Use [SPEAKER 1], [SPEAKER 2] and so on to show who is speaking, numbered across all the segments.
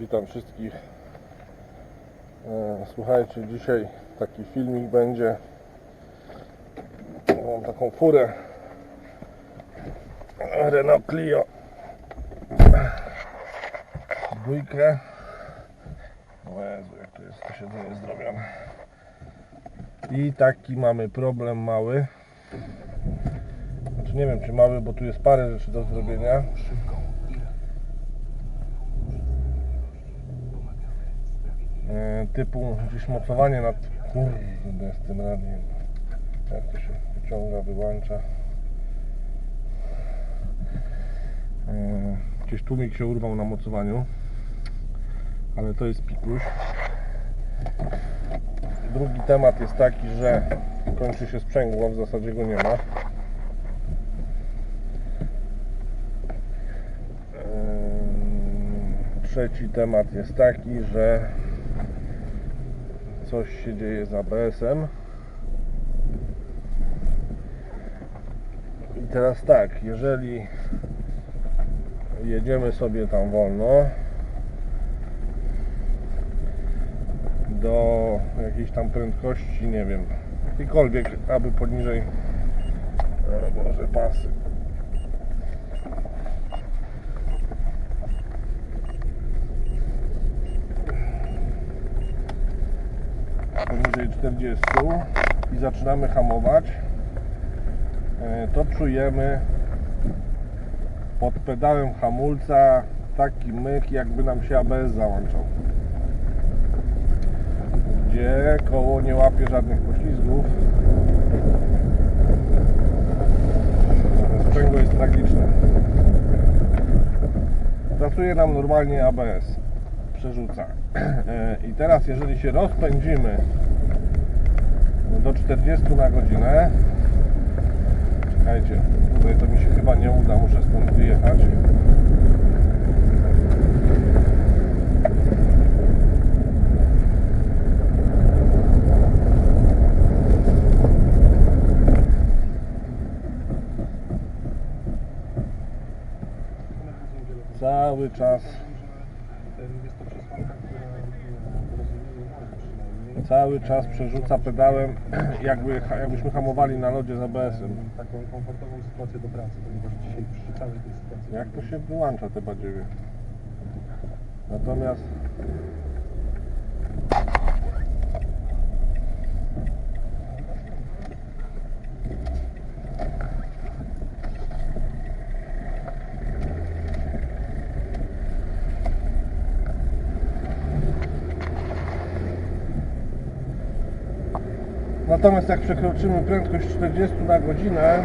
[SPEAKER 1] Witam wszystkich. E, Słuchajcie, dzisiaj taki filmik będzie. Mam taką furę Renault Clio. Dwójkę. O Jezu, jak to jest to siedzenie zrobione. I taki mamy problem mały. Znaczy nie wiem czy mały, bo tu jest parę rzeczy do zrobienia. E, typu gdzieś mocowanie nad kurde z tym radiem. Jak to się wyciąga, wyłącza. E, gdzieś tłumik się urwał na mocowaniu ale to jest pikuś. Drugi temat jest taki, że kończy się sprzęgło, w zasadzie go nie ma. Em, Trzeci temat jest taki, że coś się dzieje z ABS-em. I teraz tak, jeżeli jedziemy sobie tam wolno do jakiejś tam prędkości, nie wiem, jakiejkolwiek, aby poniżej o Boże, pasy poniżej 40 i zaczynamy hamować, e, to czujemy pod pedałem hamulca taki myk, jakby nam się ABS załączał. Gdzie koło nie łapie żadnych poślizgów. Sprzęgło jest tragiczne. Pracuje nam normalnie ABS. Przerzuca. E, I teraz jeżeli się rozpędzimy do 40 na godzinę. Czekajcie, tutaj to mi się chyba nie uda, muszę stąd wyjechać. Cały czas
[SPEAKER 2] Jest to przesłanka, która w porozumieniu przynajmniej
[SPEAKER 1] Cały czas przerzuca pedałem jakby, jakbyśmy hamowali na lodzie z ABS-em
[SPEAKER 2] taką komfortową sytuację do pracy, ponieważ dzisiaj przy całej tej sytuacji
[SPEAKER 1] Jak to się wyłącza te badziewie? Natomiast Natomiast jak przekroczymy prędkość 40 na godzinę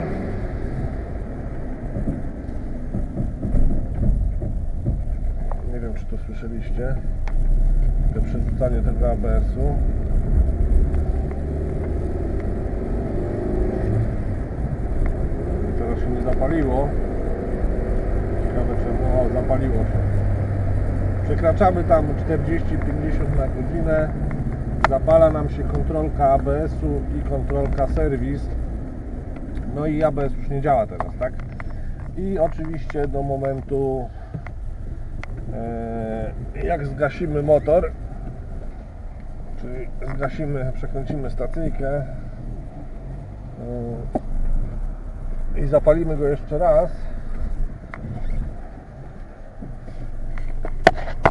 [SPEAKER 1] Nie wiem, czy to słyszeliście. To przerzucanie tego ABS-u. Teraz się nie zapaliło. Ciekawe czemu. O, zapaliło się. Przekraczamy tam 40-50 na godzinę. Zapala nam się kontrolka ABS-u i kontrolka serwis. No i ABS już nie działa teraz, tak? I oczywiście do momentu e, jak zgasimy motor czyli zgasimy, przekręcimy stacyjkę e, i zapalimy go jeszcze raz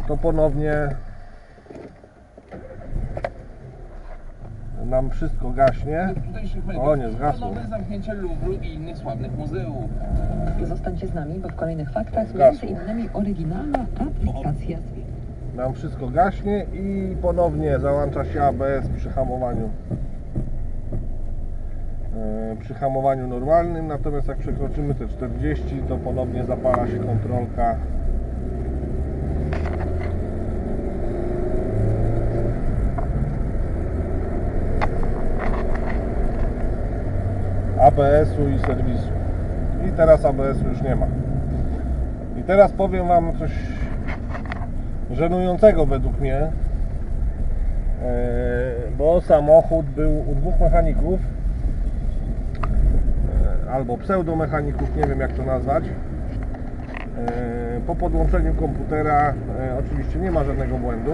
[SPEAKER 1] to ponownie nam wszystko gaśnie O, nie zgasło.
[SPEAKER 3] Nowe zamknięcie Louvru i innych sławnych muzeów.
[SPEAKER 4] Zostańcie z nami, bo w kolejnych faktach
[SPEAKER 1] Zgasło.
[SPEAKER 4] między innymi oryginalna aplikacja
[SPEAKER 1] nam wszystko gaśnie i ponownie załącza się ABS przy hamowaniu e, przy hamowaniu normalnym natomiast jak przekroczymy te 40 to ponownie zapala się kontrolka ABS-u i serwisu. I teraz ABS-u już nie ma. I teraz powiem Wam coś żenującego według mnie, e, bo samochód był u dwóch mechaników, e, albo pseudomechaników, nie wiem jak to nazwać. E, Po podłączeniu komputera oczywiście nie ma żadnego błędu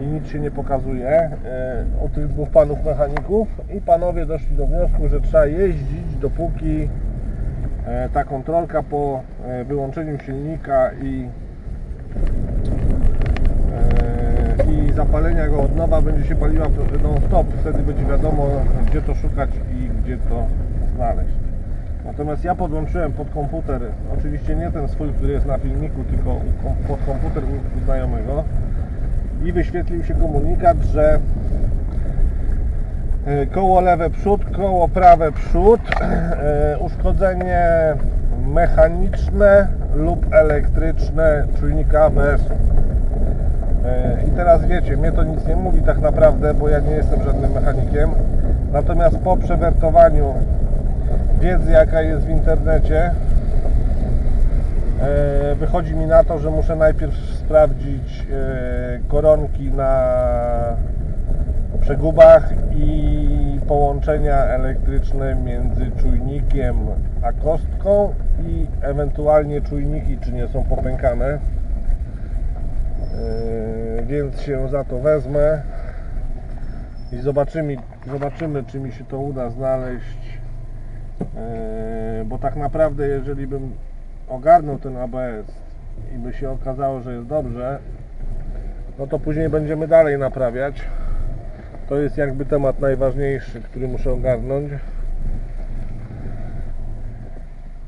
[SPEAKER 1] i nic się nie pokazuje e, u tych dwóch panów mechaników. I panowie doszli do wniosku, że trzeba jeździć dopóki e, ta kontrolka po e, wyłączeniu silnika i i zapalenia go od nowa będzie się paliła non stop, wtedy będzie wiadomo gdzie to szukać i gdzie to znaleźć. Natomiast ja podłączyłem pod komputer, oczywiście nie ten swój, który jest na filmiku, tylko pod komputer u znajomego i wyświetlił się komunikat, że e, koło lewe przód, koło prawe przód, e, uszkodzenie mechaniczne lub elektryczne czujnika ABS-u. E, I teraz wiecie, mnie to nic nie mówi tak naprawdę, bo ja nie jestem żadnym mechanikiem. Natomiast po przewertowaniu wiedzy, jaka jest w internecie, wychodzi mi na to, że muszę najpierw sprawdzić e, koronki na przegubach i połączenia elektryczne między czujnikiem a kostką i ewentualnie czujniki, czy nie są popękane. Yy, więc się za to wezmę i zobaczymy, zobaczymy czy mi się to uda znaleźć Yy, bo tak naprawdę jeżeli bym ogarnął ten ABS i by się okazało, że jest dobrze no to później będziemy dalej naprawiać. To jest jakby temat najważniejszy, który muszę ogarnąć.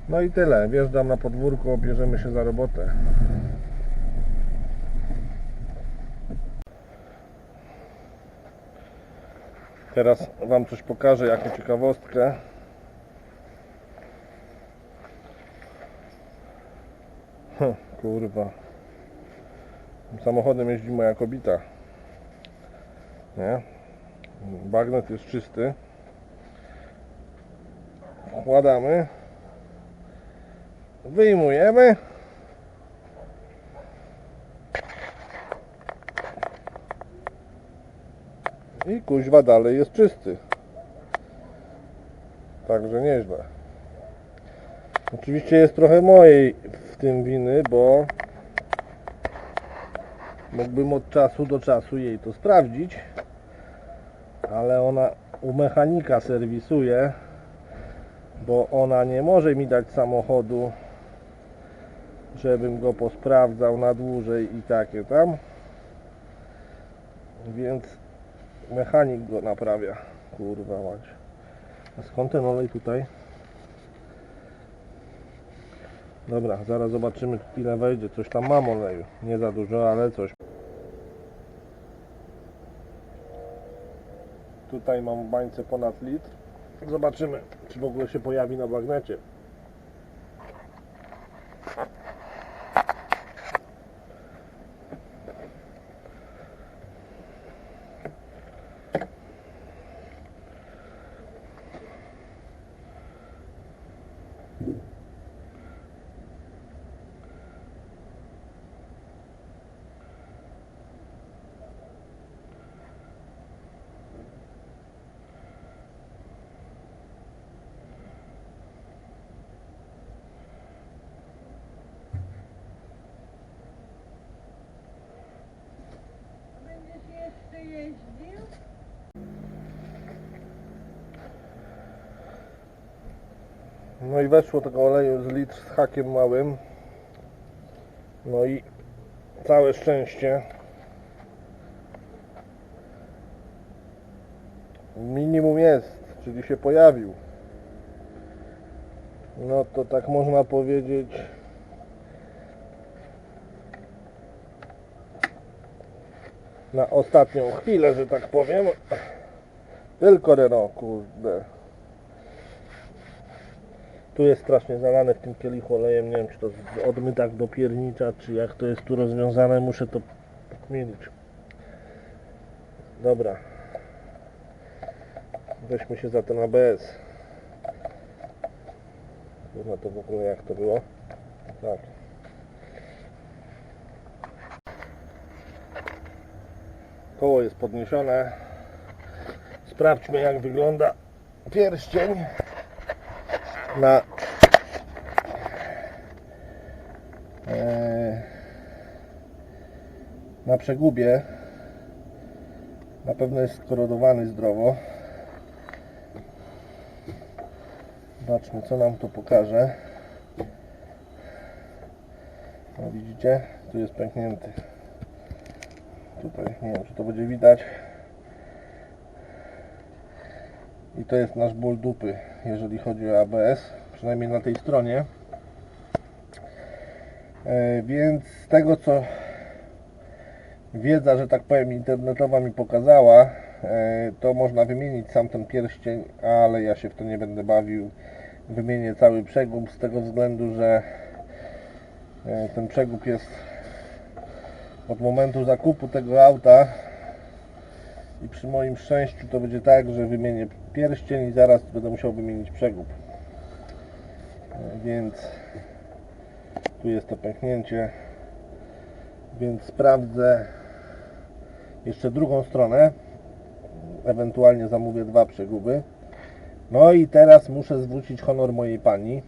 [SPEAKER 1] No i tyle, wjeżdżam na podwórko, bierzemy się za robotę. Teraz Wam coś pokażę jako ciekawostkę. Hm, kurwa. Samochodem jeździ moja kobita. Nie? Bagnet jest czysty. Wkładamy. Wyjmujemy. I kuźwa dalej jest czysty. Także nieźle. Oczywiście jest trochę mojej w tym winy, bo mógłbym od czasu do czasu jej to sprawdzić, ale ona u mechanika serwisuje, bo ona nie może mi dać samochodu, żebym go posprawdzał na dłużej i takie tam. Więc mechanik go naprawia. Kurwa mać. A skąd ten olej tutaj? Dobra, zaraz zobaczymy ile wejdzie. Coś tam mam oleju. Nie za dużo, ale coś. Tutaj mam w bańce ponad litr. Zobaczymy, czy w ogóle się pojawi na bagnecie.
[SPEAKER 5] Jeździł?
[SPEAKER 1] No i weszło tego oleju z litr z hakiem małym. No i całe szczęście. Minimum jest, czyli się pojawił. No to tak można powiedzieć. Na ostatnią chwilę, że tak powiem. Tylko Renault, kurde. Tu jest strasznie zalane w tym kielichu olejem. Nie wiem, czy to odmytak do piernicza, czy jak to jest tu rozwiązane. Muszę to zmienić. Dobra. Weźmy się za ten ABS. Kurwa, to w ogóle jak to było? Tak. Koło jest podniesione. Sprawdźmy jak wygląda pierścień na e, na przegubie na pewno jest skorodowany zdrowo. Zobaczmy co nam to pokaże. No widzicie? Tu jest pęknięty. Tutaj nie wiem czy to będzie widać. I to jest nasz ból dupy, jeżeli chodzi o ABS, przynajmniej na tej stronie. E, więc z tego co wiedza, że tak powiem, internetowa mi pokazała, e, to można wymienić sam ten pierścień, ale ja się w to nie będę bawił. Wymienię cały przegub z tego względu, że e, ten przegub jest od momentu zakupu tego auta i przy moim szczęściu to będzie tak, że wymienię pierścień i zaraz będę musiał wymienić przegub. E, Więc tu jest to pęknięcie. Więc sprawdzę jeszcze drugą stronę. Ewentualnie zamówię dwa przeguby. No i teraz muszę zwrócić honor mojej pani,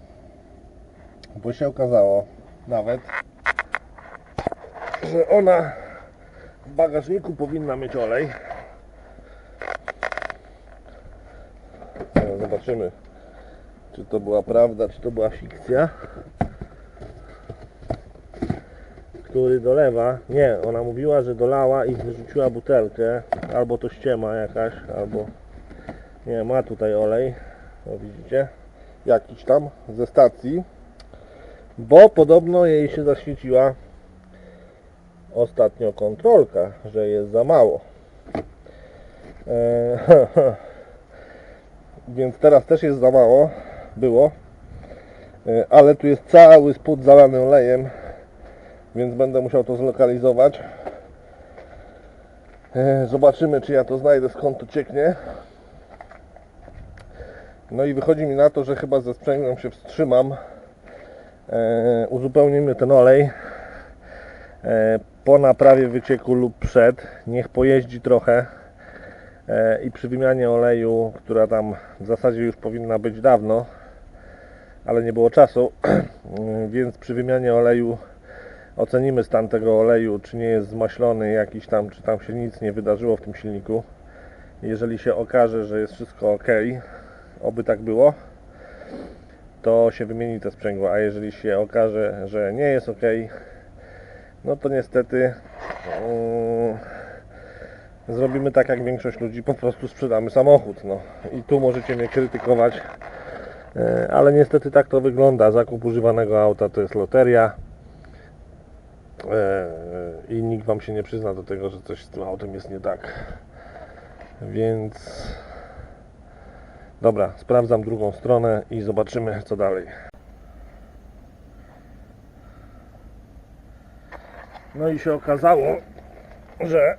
[SPEAKER 1] bo się okazało nawet, że ona w bagażniku powinna mieć olej. Zobaczymy, czy to była prawda, czy to była fikcja. Który dolewa. Nie, ona mówiła, że dolała i wyrzuciła butelkę. Albo to ściema jakaś, albo. Nie, ma tutaj olej. O, widzicie? Jakiś tam ze stacji. Bo podobno jej się zaświeciła ostatnio kontrolka, że jest za mało. Eee, więc teraz też jest za mało. Było. E, ale tu jest cały spód zalany olejem, więc będę musiał to zlokalizować. E, Zobaczymy, czy ja to znajdę, skąd to cieknie. No i wychodzi mi na to, że chyba ze sprzęgłem się wstrzymam. E, uzupełnimy ten olej e, po naprawie wycieku lub przed. Niech pojeździ trochę e, i przy wymianie oleju, która tam w zasadzie już powinna być dawno, ale nie było czasu, więc przy wymianie oleju ocenimy stan tego oleju, czy nie jest zmaślony jakiś tam, czy tam się nic nie wydarzyło w tym silniku. Jeżeli się okaże, że jest wszystko ok, oby tak było, to się wymieni te sprzęgło, a jeżeli się okaże, że nie jest ok, no to niestety mm, zrobimy tak jak większość ludzi, po prostu sprzedamy samochód. No. I tu możecie mnie krytykować, e, ale niestety tak to wygląda. Zakup używanego auta to jest loteria e, i nikt Wam się nie przyzna do tego, że coś z tym autem jest nie tak. Więc dobra, sprawdzam drugą stronę i zobaczymy co dalej. No i się okazało, że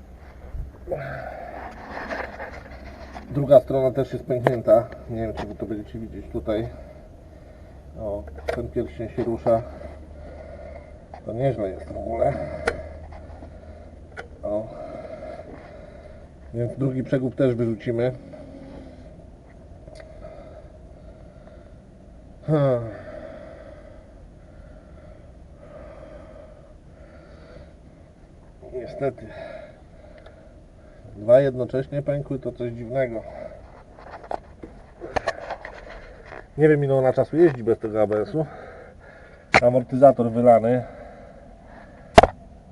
[SPEAKER 1] druga strona też jest pęknięta. Nie wiem, czy wy to będziecie widzieć tutaj. O, ten pierścień się rusza. To nieźle jest w ogóle. O. Więc drugi przegub też wyrzucimy. Hmm. Niestety. Dwa jednocześnie pękły to coś dziwnego. Nie wiem ile ona czasu jeździ bez tego ABS-u. Amortyzator wylany.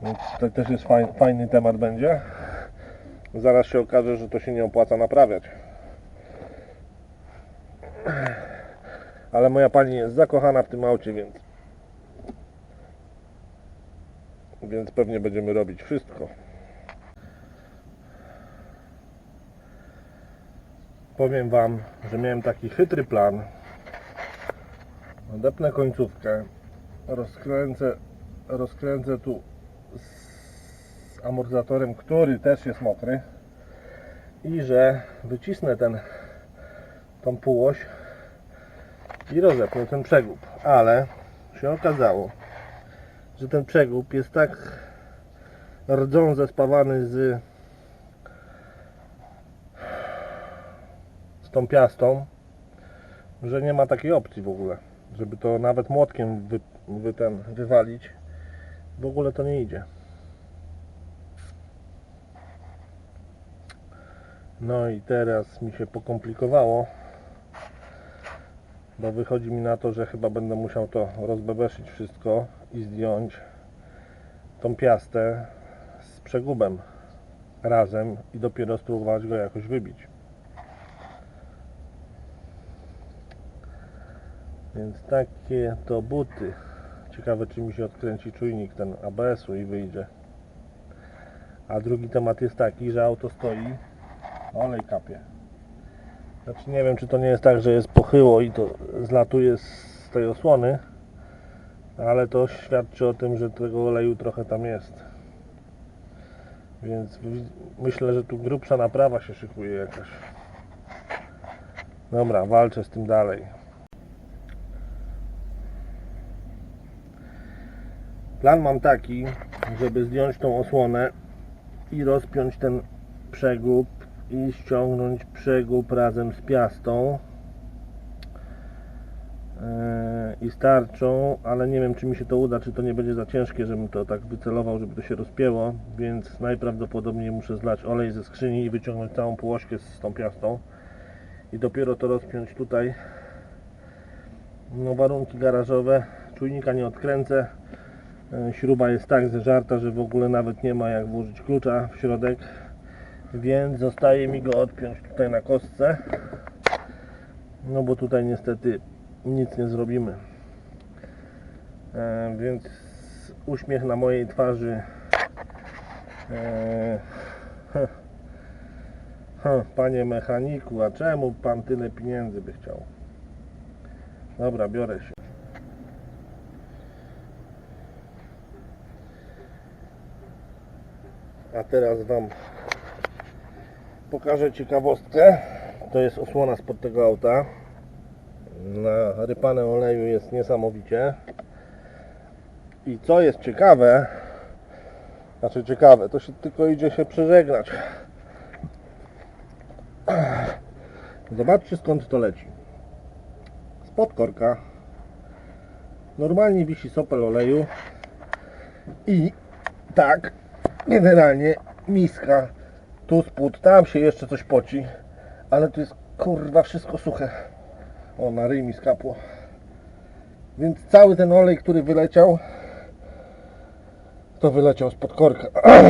[SPEAKER 1] Więc to też jest fajny, fajny temat będzie. Zaraz się okaże, że to się nie opłaca naprawiać. Ale moja pani jest zakochana w tym aucie, więc więc pewnie będziemy robić wszystko. Powiem Wam, że miałem taki chytry plan. Odepnę końcówkę, rozkręcę, rozkręcę tu z amortyzatorem, który też jest mokry i że wycisnę ten tą półoś i rozepnę ten przegub, ale się okazało, że ten przegub jest tak rdzą zespawany z z tą piastą, że nie ma takiej opcji w ogóle, żeby to nawet młotkiem wy, wy ten, wywalić w ogóle to nie idzie. No i teraz mi się pokomplikowało, bo wychodzi mi na to, że chyba będę musiał to rozbebeszyć wszystko i zdjąć tą piastę z przegubem razem i dopiero spróbować go jakoś wybić. Więc takie to buty. Ciekawe czy mi się odkręci czujnik ten ABS-u i wyjdzie. A drugi temat jest taki, że auto stoi, olej kapie. Znaczy nie wiem czy to nie jest tak, że jest pochyło i to zlatuje z tej osłony, ale to świadczy o tym, że tego oleju trochę tam jest. Więc wi- myślę, że tu grubsza naprawa się szykuje jakaś. Dobra, walczę z tym dalej. Plan mam taki, żeby zdjąć tą osłonę i rozpiąć ten przegub i ściągnąć przegub razem z piastą i starczą, ale nie wiem czy mi się to uda, czy to nie będzie za ciężkie, żebym to tak wycelował, żeby to się rozpięło, więc najprawdopodobniej muszę zlać olej ze skrzyni i wyciągnąć całą półośkę z tą piastą i dopiero to rozpiąć tutaj. No warunki garażowe, czujnika nie odkręcę, E, Śruba jest tak zeżarta, że w ogóle nawet nie ma jak włożyć klucza w środek, więc zostaje mi go odpiąć tutaj na kostce. No bo tutaj niestety nic nie zrobimy. E, więc uśmiech na mojej twarzy. E, panie mechaniku, a czemu pan tyle pieniędzy by chciał? Dobra, biorę się. A teraz Wam pokażę ciekawostkę. To jest osłona spod tego auta. Na rypane oleju jest niesamowicie. I co jest ciekawe, znaczy ciekawe, to się tylko idzie się przeżegnać. Zobaczcie skąd to leci. Spod korka normalnie wisi sopel oleju i tak generalnie miska tu spód, tam się jeszcze coś poci ale tu jest kurwa wszystko suche o na ryj mi skapło. Więc cały ten olej, który wyleciał to wyleciał spod korka.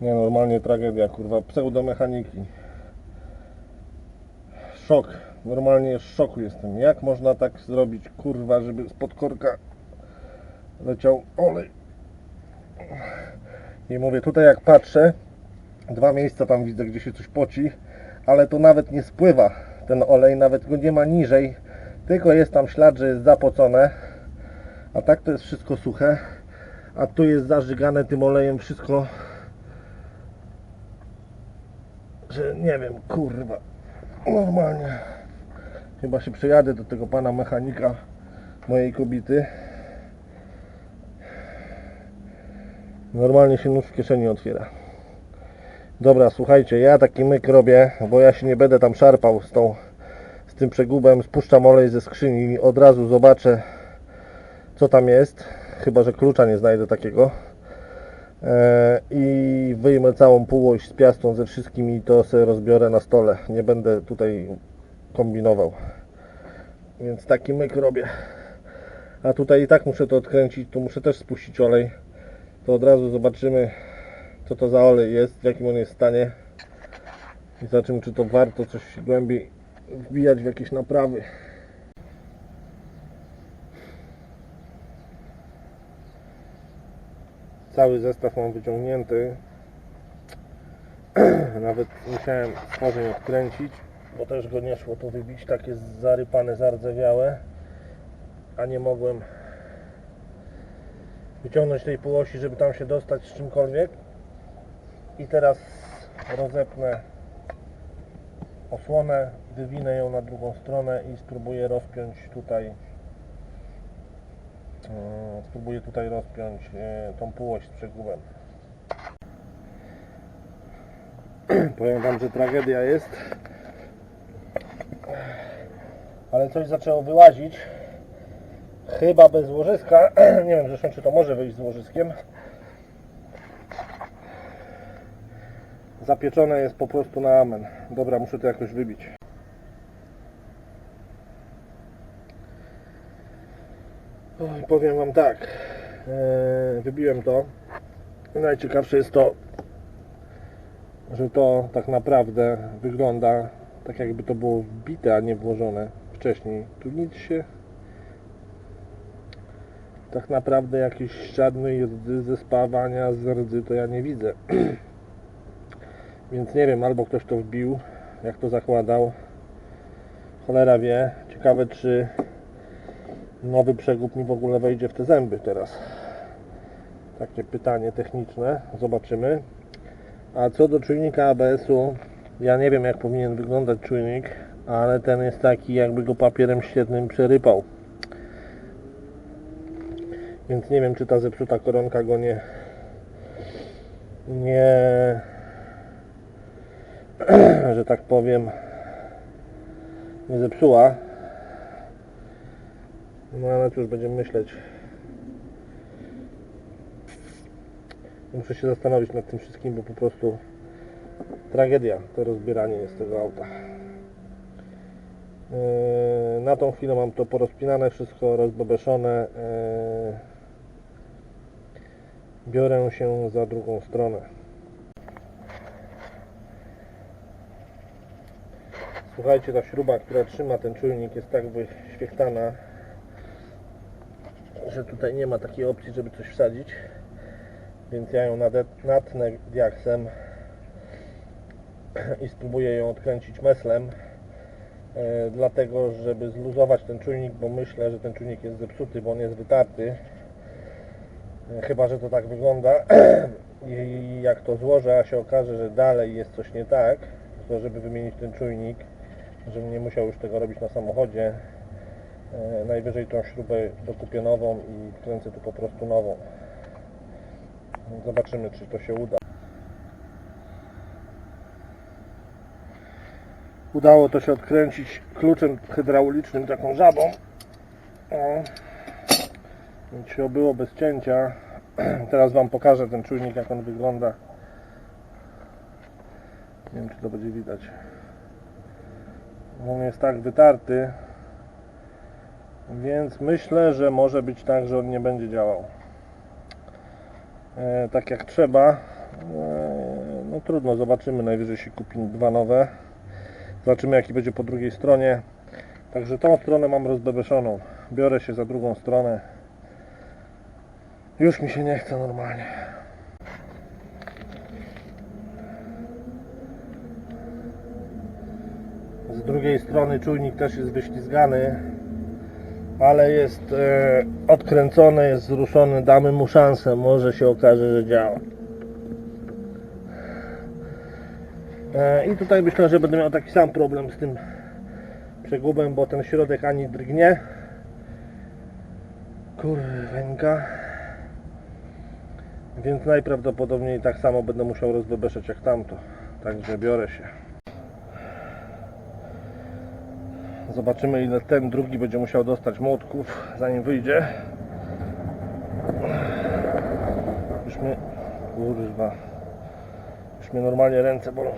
[SPEAKER 1] Nie normalnie tragedia kurwa pseudomechaniki. Szok. Normalnie w szoku jestem. Jak można tak zrobić kurwa żeby spod korka leciał olej? I mówię, tutaj jak patrzę, dwa miejsca tam widzę, gdzie się coś poci, ale to nawet nie spływa ten olej, nawet go nie ma niżej, tylko jest tam ślad, że jest zapocone, a tak to jest wszystko suche, a tu jest zażygane tym olejem wszystko, że nie wiem, kurwa, normalnie. Chyba się przejadę do tego pana mechanika mojej kobiety. Normalnie się nóż w kieszeni otwiera. Dobra, słuchajcie, ja taki myk robię, bo ja się nie będę tam szarpał z, tą, z tym przegubem. Spuszczam olej ze skrzyni i od razu zobaczę, co tam jest. Chyba, że klucza nie znajdę takiego. E, I wyjmę całą półość z piastą ze wszystkim i to sobie rozbiorę na stole. Nie będę tutaj kombinował. Więc taki myk robię. A tutaj i tak muszę to odkręcić, tu muszę też spuścić olej to od razu zobaczymy co to za olej jest, w jakim on jest stanie i zobaczymy czy to warto coś głębiej wbijać w jakieś naprawy. Cały zestaw mam wyciągnięty. Nawet musiałem stworzeń odkręcić bo też go nie szło to wybić. Tak jest zarypane, zardzewiałe a nie mogłem wyciągnąć tej półosi, żeby tam się dostać z czymkolwiek i teraz rozepnę osłonę, wywinę ją na drugą stronę i spróbuję rozpiąć tutaj e, spróbuję tutaj rozpiąć e, tą półość z przegubem powiem Wam, że tragedia jest ale coś zaczęło wyłazić Chyba bez łożyska. Nie wiem zresztą, czy to może wyjść z łożyskiem. Zapieczone jest po prostu na amen. Dobra, muszę to jakoś wybić. Oj, powiem Wam tak. Eee, wybiłem to. Najciekawsze jest to, że to tak naprawdę wygląda tak jakby to było wbite, a nie włożone wcześniej. Tu nic się tak naprawdę jakiejś żadnej rdzy ze spawania z rdzy to ja nie widzę. Więc nie wiem, albo ktoś to wbił, jak to zakładał. Cholera wie. Ciekawe, czy nowy przegub mi w ogóle wejdzie w te zęby teraz. Takie pytanie techniczne. Zobaczymy. A co do czujnika ABS-u, ja nie wiem jak powinien wyglądać czujnik, ale ten jest taki jakby go papierem ściernym przerypał. Więc nie wiem czy ta zepsuta koronka go nie nie że tak powiem nie zepsuła. No ale cóż będziemy myśleć. Muszę się zastanowić nad tym wszystkim, bo po prostu tragedia to rozbieranie jest tego auta. Yy, Na tą chwilę mam to porozpinane, wszystko rozbebeszone. Yy, Biorę się za drugą stronę. Słuchajcie, ta śruba, która trzyma ten czujnik jest tak wyświechtana, że tutaj nie ma takiej opcji, żeby coś wsadzić. Więc ja ją natnę diaksem i spróbuję ją odkręcić meslem e, dlatego, żeby zluzować ten czujnik, bo myślę, że ten czujnik jest zepsuty, bo on jest wytarty. E, chyba, że to tak wygląda. I jak to złożę, a się okaże, że dalej jest coś nie tak to żeby wymienić ten czujnik żebym nie musiał już tego robić na samochodzie e, najwyżej tą śrubę dokupię nową i wkręcę tu po prostu nową Zobaczymy, czy to się uda. Udało to się odkręcić kluczem hydraulicznym, taką żabą. Się obyło bez cięcia. Teraz Wam pokażę ten czujnik, jak on wygląda. Nie wiem, czy to będzie widać. On jest tak wytarty, więc myślę, że może być tak, że on nie będzie działał e, tak jak trzeba. E, no trudno, zobaczymy. Najwyżej się kupi dwa nowe. Zobaczymy jaki będzie po drugiej stronie. Także tą stronę mam rozbebeszoną. Biorę się za drugą stronę. Już mi się nie chce normalnie. Drugiej strony czujnik też jest wyślizgany ale jest e, odkręcony, jest zruszony, damy mu szansę, może się okaże, że działa. E, I tutaj myślę, że będę miał taki sam problem z tym przegubem, bo ten środek ani drgnie. Kurwenka. Więc najprawdopodobniej tak samo będę musiał rozbebeszać jak tamto. Także biorę się. Zobaczymy ile ten drugi będzie musiał dostać młotków zanim wyjdzie. Już mnie... Kurwa. Już mnie normalnie ręce bolą.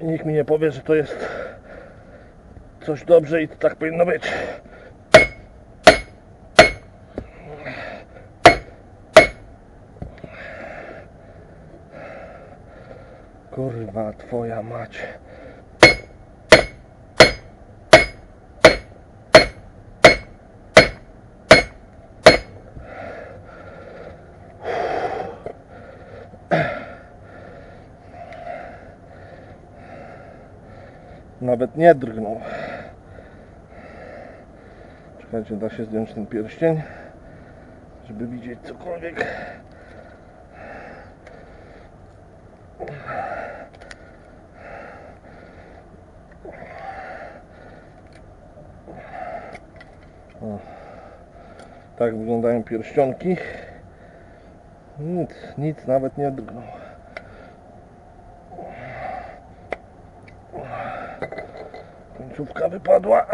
[SPEAKER 1] I nikt mi nie powie, że to jest coś dobrze i to tak powinno być. Kurwa, twoja mać. Nawet nie drgnął. Czekajcie, da się zdjąć ten pierścień, żeby widzieć cokolwiek. tak wyglądają pierścionki. Nic, nic nawet nie drgnął końcówka wypadła.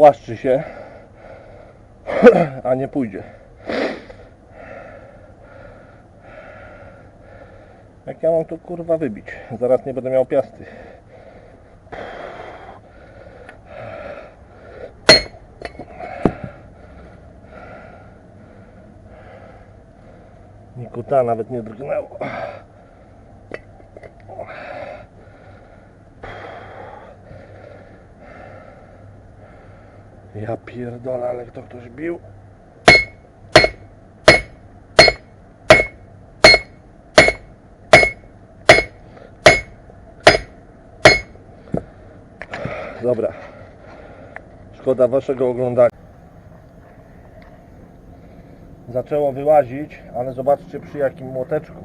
[SPEAKER 1] Spłaszczy się, a nie pójdzie. Jak ja mam to kurwa wybić? Zaraz nie będę miał piasty. Nikuta nawet nie drgnęło. Ja pierdolę, ale kto ktoś bił. Dobra. Szkoda waszego oglądania. Zaczęło wyłazić, ale zobaczcie przy jakim młoteczku.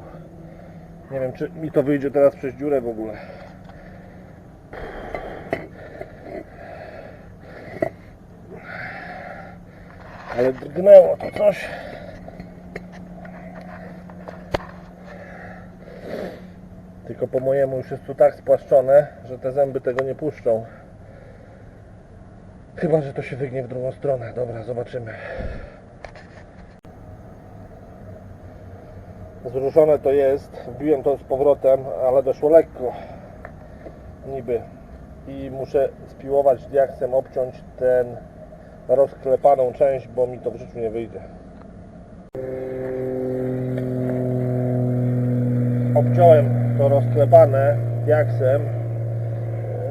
[SPEAKER 1] Nie wiem, czy mi to wyjdzie teraz przez dziurę w ogóle. Ale drgnęło to coś. Tylko po mojemu już jest tu tak spłaszczone, że te zęby tego nie puszczą. Chyba, że to się wygnie w drugą stronę. Dobra, zobaczymy. Zruszone to jest. Wbiłem to z powrotem, ale doszło lekko. Niby. I muszę spiłować diaksem, obciąć ten rozklepaną część, bo mi to w życiu nie wyjdzie. Obciąłem to rozklepane diaksem.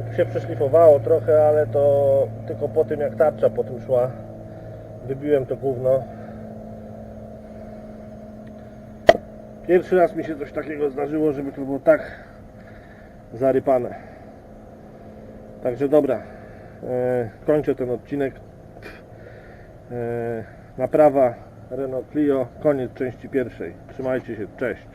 [SPEAKER 1] Tu się przeszlifowało trochę, ale to tylko po tym jak tarcza po tym szła. Wybiłem to gówno. Pierwszy raz mi się coś takiego zdarzyło, żeby to było tak zarypane. Także dobra, e, kończę ten odcinek. E, naprawa Renault Clio, koniec części pierwszej. Trzymajcie się, cześć.